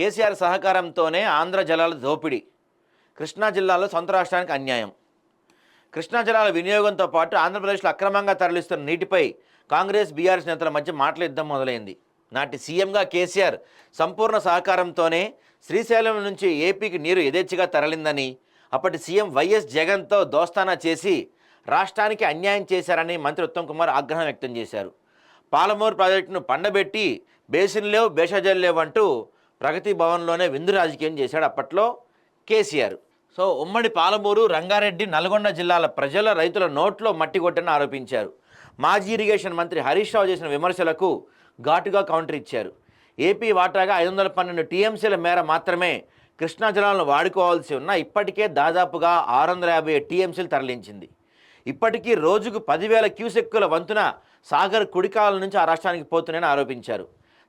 కేసీఆర్ సహకారంతోనే ఆంధ్ర జలాల దోపిడీ. కృష్ణా జిల్లాలో సొంత రాష్ట్రానికి అన్యాయం. కృష్ణా జలాల వినియోగంతో పాటు ఆంధ్రప్రదేశ్లో అక్రమంగా తరలిస్తున్న నీటిపై కాంగ్రెస్ బీఆర్ఎస్ నేతల మధ్య మాటల యుద్ధం మొదలైంది. నాటి సీఎంగా కేసీఆర్ సంపూర్ణ సహకారంతోనే శ్రీశైలం నుంచి ఏపీకి నీరు యథేచ్ఛగా తరలిందని అప్పటి సీఎం వైఎస్ జగన్తో దోస్తానా చేసి రాష్ట్రానికి అన్యాయం చేశారని మంత్రి ఉత్తమ్ కుమార్ ఆగ్రహం వ్యక్తం చేశారు. పాలమూరు ప్రాజెక్టును పండబెట్టి బేసిన్ లేవు బేషజల్ లేవు అంటూ ప్రగతి భవన్లోనే విందు రాజకీయం చేశాడు అప్పట్లో కేసీఆర్. సో ఉమ్మడి పాలమూరు రంగారెడ్డి నల్గొండ జిల్లాల ప్రజల రైతుల నోట్లో మట్టి కొట్టని ఆరోపించారు. మాజీ ఇరిగేషన్ మంత్రి హరీష్ రావు చేసిన విమర్శలకు ఘాటుగా కౌంటర్ ఇచ్చారు. ఏపీ వాటాగా ఐదు వందల పన్నెండు టీఎంసీల మేర మాత్రమే కృష్ణా జలాలను వాడుకోవాల్సి ఉన్న ఇప్పటికే దాదాపుగా ఆరు వందల యాభై టీఎంసీలు తరలించింది. ఇప్పటికీ రోజుకు పదివేల క్యూసెక్కుల వంతున సాగర్ కుడికాల నుంచి ఆ రాష్ట్రానికి పోతున్నాయని ఆరోపించారు.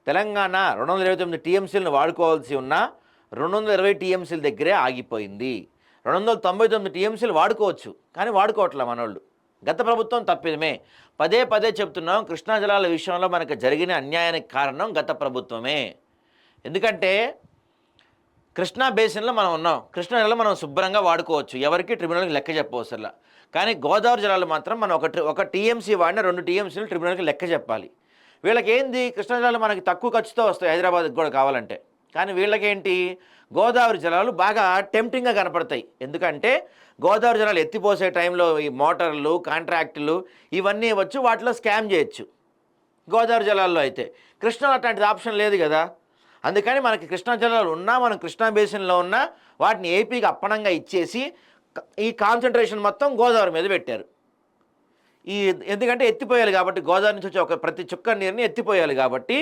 తెలంగాణ రెండు వందల ఇరవై తొమ్మిది టీఎంసీలను వాడుకోవాల్సి ఉన్న రెండు వందల ఇరవై టీఎంసీల దగ్గరే ఆగిపోయింది. రెండు వందల తొంభై తొమ్మిది టీఎంసీలు వాడుకోవచ్చు కానీ వాడుకోవట్లే మనోళ్ళు. గత ప్రభుత్వం తప్పిదమే. పదే పదే చెప్తున్నాం కృష్ణా జలాల విషయంలో మనకు జరిగిన అన్యాయానికి కారణం గత ప్రభుత్వమే. ఎందుకంటే కృష్ణా బేసిన్లో మనం ఉన్నాం. కృష్ణా జలాలు మనం శుభ్రంగా వాడుకోవచ్చు. ఎవరికి? ట్రిబ్యునల్కి లెక్క చెప్పవసరలా. కానీ గోదావరి జలాలు మాత్రం మనం ఒక ఒక టీఎంసీ వాడిన రెండు టీఎంసీలు ట్రిబ్యునల్కి లెక్క చెప్పాలి. వీళ్ళకి ఏంది కృష్ణా జలాలు మనకి తక్కువ ఖర్చుతో వస్తాయి హైదరాబాద్కి కూడా కావాలంటే. కానీ వీళ్ళకేంటి? గోదావరి జలాలు బాగా టెంప్టింగ్గా కనపడతాయి. ఎందుకంటే గోదావరి జలాలు ఎత్తిపోసే టైంలో ఈ మోటార్లు కాంట్రాక్టులు ఇవన్నీ వచ్చి వాటిలో స్కామ్ చేయొచ్చు. గోదావరి జలాల్లో అయితే. కృష్ణలో అట్లాంటిది ఆప్షన్ లేదు కదా. అందుకని మనకి కృష్ణా జలాలు ఉన్నా మనం కృష్ణా బేసిన్లో ఉన్నా వాటిని ఏపీకి అప్పనంగా ఇచ్చేసి ఈ కాన్సన్ట్రేషన్ మొత్తం గోదావరి మీద పెట్టారు. ఈ ఎందుకంటే ఎత్తిపోయాలి కాబట్టి గోదావరి నుంచి వచ్చే ఒక ప్రతి చుక్క నీరుని ఎత్తిపోయాలి కాబట్టి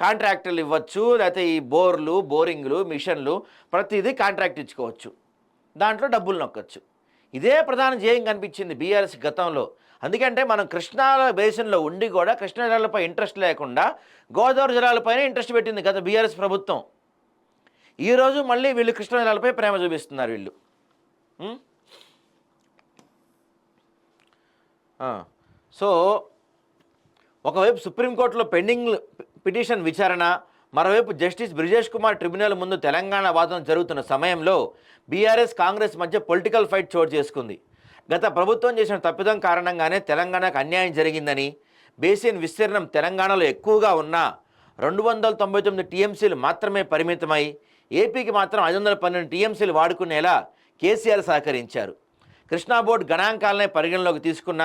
కాంట్రాక్టర్లు ఇవ్వచ్చు లేకపోతే ఈ బోర్లు బోరింగ్లు మిషన్లు ప్రతిదీ కాంట్రాక్ట్ ఇచ్చుకోవచ్చు. దాంట్లో డబ్బులు నొక్కచ్చు. ఇదే ప్రధాన ధ్యేయం కనిపించింది బీఆర్ఎస్ గతంలో. అందుకంటే మనం కృష్ణా బేసిన్లో ఉండి కూడా కృష్ణా జలాలపై ఇంట్రెస్ట్ లేకుండా గోదావరి జలాలపైన ఇంట్రెస్ట్ పెట్టింది గత బీఆర్ఎస్ ప్రభుత్వం. ఈరోజు మళ్ళీ వీళ్ళు కృష్ణా జలాలపై ప్రేమ చూపిస్తున్నారు వీళ్ళు ఉం? ఆ, సో ఒకవైపు సుప్రీంకోర్టులో పెండింగ్ పిటిషన్ విచారణ మరోవైపు జస్టిస్ బ్రిజేష్ కుమార్ ట్రిబ్యునల్ ముందు తెలంగాణ వాదన జరుగుతున్న సమయంలో బీఆర్ఎస్ కాంగ్రెస్ మధ్య పొలిటికల్ ఫైట్ చోటు చేసుకుంది. గత ప్రభుత్వం చేసిన తప్పిదం కారణంగానే తెలంగాణకు అన్యాయం జరిగిందని బేసిన్ విస్తీర్ణం తెలంగాణలో ఎక్కువగా ఉన్న రెండు వందల తొంభై తొమ్మిది టీఎంసీలు మాత్రమే పరిమితమై ఏపీకి మాత్రం ఐదు వందల పన్నెండు టీఎంసీలు వాడుకునేలా కేసీఆర్ సహకరించారు. కృష్ణా బోర్డు గణాంకాలనే పరిగణలోకి తీసుకున్న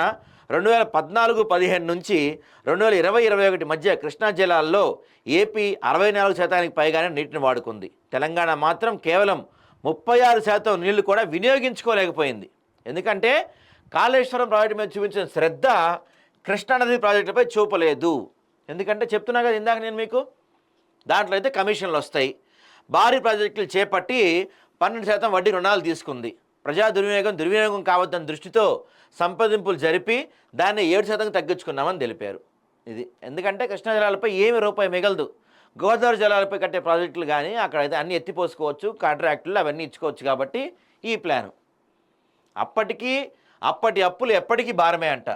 రెండు వేల పద్నాలుగు పదిహేను నుంచి రెండు వేల ఇరవై ఇరవై ఒకటి మధ్య కృష్ణా జిల్లాల్లో ఏపీ అరవై నాలుగు శాతానికి పైగానే నీటిని వాడుకుంది. తెలంగాణ మాత్రం కేవలం ముప్పై ఆరు శాతం నీళ్ళు కూడా వినియోగించుకోలేకపోయింది. ఎందుకంటే కాళేశ్వరం ప్రాజెక్టు మీద చూపించిన శ్రద్ధ కృష్ణానది ప్రాజెక్టుపై చూపలేదు. ఎందుకంటే చెప్తున్నా కదా ఇందాక నేను మీకు? దాంట్లో అయితే కమిషన్లు వస్తాయి. భారీ ప్రాజెక్టులు చేపట్టి పన్నెండు శాతం వడ్డీ రుణాలు తీసుకుంది. ప్రజా దుర్వినియోగం దుర్వినియోగం కావద్దని దృష్టితో సంప్రదింపులు జరిపి దాన్ని ఏడు శాతం తగ్గించుకున్నామని తెలిపారు. ఇది ఎందుకంటే కృష్ణా జలాలపై ఏమి రూపాయి మిగలదు. గోదావరి జలాలపై కట్టే ప్రాజెక్టులు కానీ అక్కడైతే అన్ని ఎత్తిపోసుకోవచ్చు కాంట్రాక్టులు అవన్నీ ఇచ్చుకోవచ్చు కాబట్టి ఈ ప్లాను. అప్పటికీ అప్పటి అప్పులు ఎప్పటికీ భారమే అంట.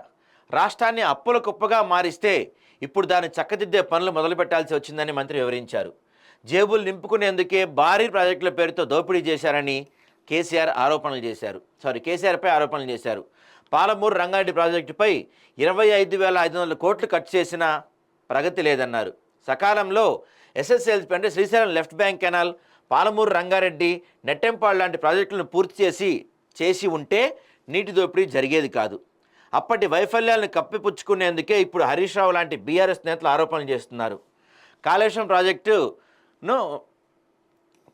రాష్ట్రాన్ని అప్పుల కుప్పగా మారిస్తే ఇప్పుడు దాన్ని చక్కదిద్దే పనులు మొదలుపెట్టాల్సి వచ్చిందని మంత్రి వివరించారు. జేబులు నింపుకునేందుకే భారీ ప్రాజెక్టుల పేరుతో దోపిడీ చేశారని కేసీఆర్ ఆరోపణలు చేశారు. సారీ కేసీఆర్పై ఆరోపణలు చేశారు. పాలమూరు రంగారెడ్డి ప్రాజెక్టుపై ఇరవై ఐదు వేల ఐదు వందల కోట్లు ఖర్చు చేసిన ప్రగతి లేదన్నారు. సకాలంలో ఎస్ఎస్ఎల్స్ అంటే Srisailam left bank canal Palamuru Rangareddy Nettempadu లాంటి ప్రాజెక్టులను పూర్తి చేసి చేసి ఉంటే నీటి దోపిడీ జరిగేది కాదు. అప్పటి వైఫల్యాలను కప్పిపుచ్చుకునేందుకే ఇప్పుడు హరీష్ రావు లాంటి బీఆర్ఎస్ నేతలు ఆరోపణలు చేస్తున్నారు. కాళేశ్వరం ప్రాజెక్టును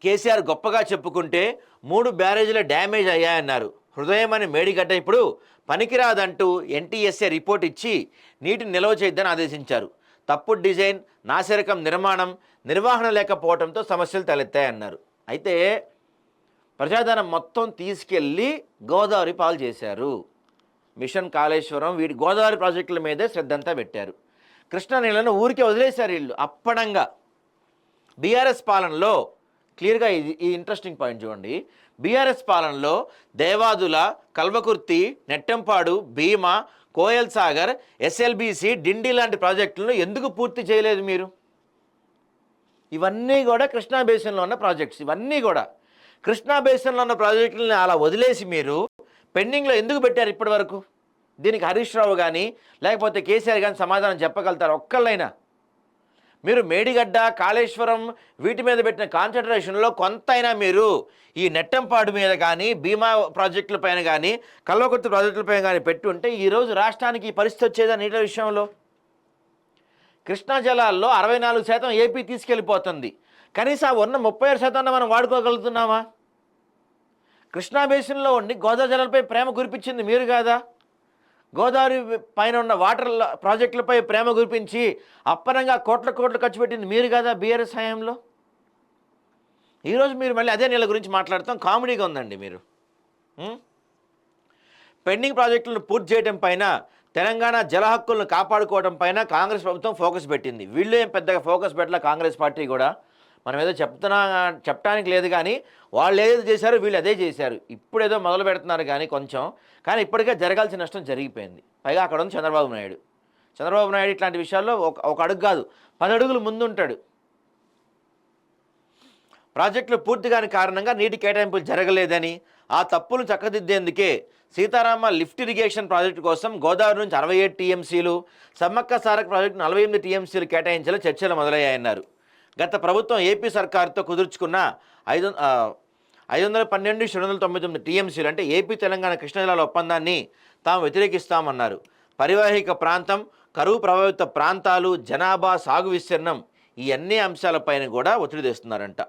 కేసీఆర్ గొప్పగా చెప్పుకుంటే మూడు బ్యారేజీల డ్యామేజ్ అయ్యాయన్నారు. హృదయం అని మేడిగడ్డ ఇప్పుడు పనికిరాదంటూ ఎన్టీఎస్ఏ రిపోర్ట్ ఇచ్చి నీటిని నిల్వ చేయొద్దని ఆదేశించారు. తప్పుడు డిజైన్ నాసిరకం నిర్మాణం నిర్వహణ లేకపోవడంతో సమస్యలు తలెత్తాయన్నారు. అయితే ప్రజాధనం మొత్తం తీసుకెళ్ళి గోదావరి పాలు చేశారు. మిషన్ కాళేశ్వరం వీటి గోదావరి ప్రాజెక్టుల మీదే శ్రద్ధంతా పెట్టారు. కృష్ణా నీళ్ళను ఊరికే వదిలేశారు వీళ్ళు అప్పడంగా. బీఆర్ఎస్ పాలనలో క్లియర్గా ఇది ఈ ఇంట్రెస్టింగ్ పాయింట్ చూడండి. బీఆర్ఎస్ పాలనలో దేవాదుల కల్వకుర్తి నెట్టెంపాడు భీమా కోయల్ సాగర్ ఎస్ఎల్బీసీ డిండి లాంటి ప్రాజెక్టులను ఎందుకు పూర్తి చేయలేదు మీరు? ఇవన్నీ కూడా కృష్ణా బేసిన్లో ఉన్న ప్రాజెక్ట్స్ ఇవన్నీ కూడా. కృష్ణా బేసిన్లో ఉన్న ప్రాజెక్టులను అలా వదిలేసి మీరు పెండింగ్లో ఎందుకు పెట్టారు ఇప్పటి వరకు? దీనికి హరీష్ రావు కానీ లేకపోతే కేసీఆర్ కానీ సమాధానం చెప్పగలుగుతారు? ఒక్కళ్ళైనా. మీరు మేడిగడ్డ కాళేశ్వరం వీటి మీద పెట్టిన కాన్సన్ట్రేషన్లో కొంతైనా మీరు ఈ నెట్టంపాడు మీద కానీ భీమా ప్రాజెక్టులపైన కానీ కల్వకుర్తి ప్రాజెక్టులపైన కానీ పెట్టుంటే ఈరోజు రాష్ట్రానికి ఈ పరిస్థితి వచ్చేదా నీళ్ళ విషయంలో? కృష్ణా జలాల్లో అరవై నాలుగు శాతం ఏపీ తీసుకెళ్ళిపోతుంది. కనీసం ఉన్న ముప్పై ఆరు శాతం మనం వాడుకోగలుగుతున్నామా? కృష్ణా బేసిన్లో ఉండి గోదావరి జలాలపై ప్రేమ కురిపించింది మీరు కాదా? గోదావరి పైన ఉన్న వాటర్ ప్రాజెక్టులపై ప్రేమ కురిపించి అప్పనంగా కోట్ల కోట్లు ఖర్చు పెట్టింది మీరు కదా బీఆర్ఎస్ హయాంలో? ఈరోజు మీరు మళ్ళీ అదే నెల గురించి మాట్లాడతాం. కామెడీగా ఉందండి మీరు. పెండింగ్ ప్రాజెక్టులను పూర్తి చేయడం పైన తెలంగాణ జల హక్కులను కాపాడుకోవడం పైన కాంగ్రెస్ ప్రభుత్వం ఫోకస్ పెట్టింది. వీళ్ళు ఏం పెద్దగా ఫోకస్ పెట్టలే కాంగ్రెస్ పార్టీ కూడా? మనం ఏదో చెప్తున్నా చెప్పడానికి లేదు కానీ వాళ్ళు ఏదో చేశారో వీళ్ళు అదే చేశారు. ఇప్పుడేదో మొదలు పెడుతున్నారు కానీ కొంచెం. కానీ ఇప్పటికే జరగాల్సిన నష్టం జరిగిపోయింది. పైగా అక్కడ ఉంది చంద్రబాబు నాయుడు. చంద్రబాబు నాయుడు ఇట్లాంటి విషయాల్లో ఒక ఒక అడుగు కాదు. పది అడుగులు ముందుంటాడు. ప్రాజెక్టులు పూర్తి కాని కారణంగా నీటి కేటాయింపులు జరగలేదని ఆ తప్పులు చక్కదిద్దేందుకే సీతారామ లిఫ్ట్ ఇరిగేషన్ ప్రాజెక్టు కోసం గోదావరి నుంచి అరవై ఏడు టీఎంసీలు సమ్మక్క సారక్ ప్రాజెక్టు నలభై ఎనిమిది టీఎంసీలు కేటాయించేలా చర్చలు మొదలయ్యాయన్నారు. గత ప్రభుత్వం ఏపీ సర్కారుతో కుదుర్చుకున్న ఐదు ఐదు వందల పన్నెండు రెండు వందల తొంభై తొమ్మిది టీఎంసీలు అంటే ఏపీ తెలంగాణ కృష్ణా జిల్లాల ఒప్పందాన్ని తాము వ్యతిరేకిస్తామన్నారు. పరివాహిక ప్రాంతం కరువు ప్రభావిత ప్రాంతాలు జనాభా సాగు విస్తీర్ణం ఈ అన్ని అంశాలపైన కూడా ఒత్తిడి తెస్తున్నారంట.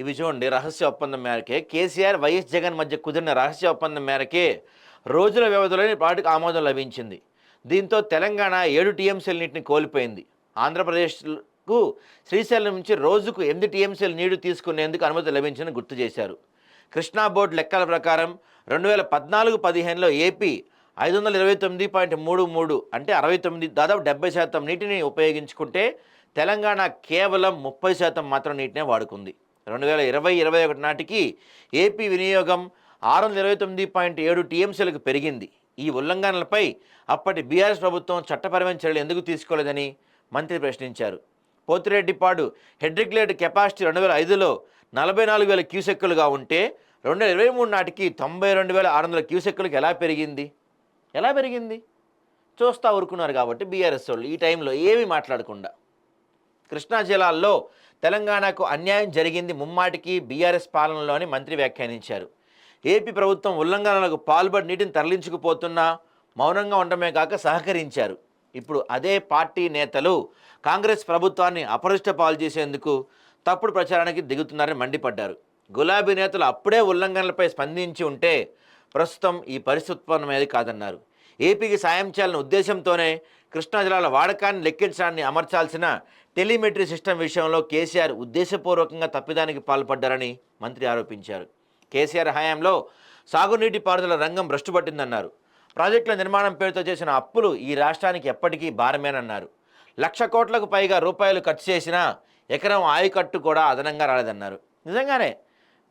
ఇవి చూడండి రహస్య ఒప్పందం మేరకే. కేసీఆర్ వైఎస్ జగన్ మధ్య కుదిరిన రహస్య ఒప్పందం మేరకే రోజుల వ్యవధిలోని ప్రాజెక్టుకు ఆమోదం లభించింది. దీంతో తెలంగాణ ఏడు టీఎంసీలన్నింటిని కోల్పోయింది. ఆంధ్రప్రదేశ్కు శ్రీశైలం నుంచి రోజుకు ఎనిమిది టీఎంసీల నీరు తీసుకునేందుకు అనుమతి లభించిందని గుర్తు చేశారు. కృష్ణా బోర్డు లెక్కల ప్రకారం రెండు వేల పద్నాలుగు పదిహేనులో ఏపీ ఐదు వందల ఇరవై తొమ్మిది పాయింట్ మూడు మూడు అంటే అరవై తొమ్మిది దాదాపు డెబ్బై శాతం నీటిని ఉపయోగించుకుంటే తెలంగాణ కేవలం ముప్పై శాతం మాత్రం నీటినే వాడుకుంది. రెండు వేల ఇరవై ఇరవై ఒకటి నాటికి ఏపీ వినియోగం ఆరు వందల ఇరవై తొమ్మిది పాయింట్ ఏడు టీఎంసీలకు పెరిగింది. ఈ ఉల్లంఘనలపై అప్పటి బీఆర్ఎస్ ప్రభుత్వం చట్టపరమైన చర్యలు ఎందుకు తీసుకోలేదని మంత్రి ప్రశ్నించారు. పోతిరెడ్డిపాడు హెడ్రిక్లేట్ కెపాసిటీ రెండు వేల ఐదులో నలభై నాలుగు వేల క్యూసెక్కులుగా ఉంటే రెండు వేల ఇరవై మూడు నాటికి తొంభై రెండు వేల ఆరు వందల క్యూసెక్కులకు ఎలా పెరిగింది? ఎలా పెరిగింది? చూస్తా ఊరుకున్నారు కాబట్టి బీఆర్ఎస్ వాళ్ళు ఈ టైంలో ఏమీ మాట్లాడకుండా. కృష్ణా జిల్లాల్లో తెలంగాణకు అన్యాయం జరిగింది ముమ్మాటికి బీఆర్ఎస్ పాలనలోని మంత్రి వ్యాఖ్యానించారు. ఏపీ ప్రభుత్వం ఉల్లంఘనలకు పాల్పడి నీటిని తరలించుకుపోతున్నా మౌనంగా ఉండమే కాక సహకరించారు. ఇప్పుడు అదే పార్టీ నేతలు కాంగ్రెస్ ప్రభుత్వాన్ని అపరిష్ట పాలు చేసేందుకు తప్పుడు ప్రచారానికి దిగుతున్నారని మండిపడ్డారు. గులాబీ నేతలు అప్పుడే ఉల్లంఘనలపై స్పందించి ఉంటే ప్రస్తుతం ఈ పరిస్థితి కాదన్నారు. ఏపీకి సాయం చేయాలని ఉద్దేశంతోనే కృష్ణా జిల్లాల వాడకాన్ని లెక్కించడాన్ని అమర్చాల్సిన టెలిమెట్రీ సిస్టమ్ విషయంలో కేసీఆర్ ఉద్దేశపూర్వకంగా తప్పిదానికి పాల్పడ్డారని మంత్రి ఆరోపించారు. కేసీఆర్ హయాంలో సాగునీటి పారుదల రంగం భ్రష్టుపట్టిందన్నారు. ప్రాజెక్టుల నిర్మాణం పేరుతో చేసిన అప్పులు ఈ రాష్ట్రానికి ఎప్పటికీ భారమేనన్నారు. లక్ష కోట్లకు పైగా రూపాయలు ఖర్చు చేసినా ఎకరం ఆయకట్టు కూడా అదనంగా రాలేదన్నారు. నిజంగానే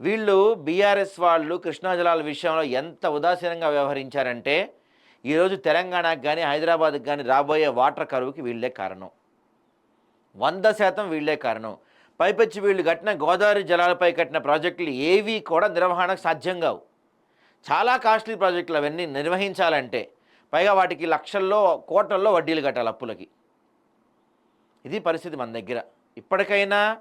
వీళ్ళు బీఆర్ఎస్ వాళ్ళు కృష్ణా జలాల విషయంలో ఎంత ఉదాసీనంగా వ్యవహరించారంటే ఈరోజు తెలంగాణకు కానీ హైదరాబాద్కి కానీ రాబోయే వాటర్ కరువుకి వీళ్ళే కారణం. వంద శాతం వీళ్ళే కారణం. పైపెచ్చి వీళ్ళు కట్టిన గోదావరి జలాలపై కట్టిన ప్రాజెక్టులు ఏవీ కూడా నిర్వహణకు సాధ్యం కావు. చాలా కాస్ట్లీ ప్రాజెక్టులు అవన్నీ నిర్వహించాలంటే పైగా వాటికి లక్షల్లో కోట్లల్లో వడ్డీలు కట్టాలి అప్పులకి. ఇది పరిస్థితి మన దగ్గర. ఇప్పటికైనా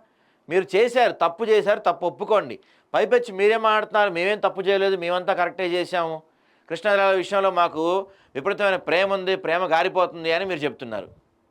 మీరు చేశారు తప్పు చేశారు తప్పు ఒప్పుకోండి. పైపెచ్చి మీరేం మాట్లాడుతున్నారు మేమేం తప్పు చేయలేదు మేమంతా కరెక్టే చేశాము. కృష్ణా విషయంలో మాకు విపరీతమైన ప్రేమ ఉంది ప్రేమ గారిపోతుంది అని మీరు చెప్తున్నారు.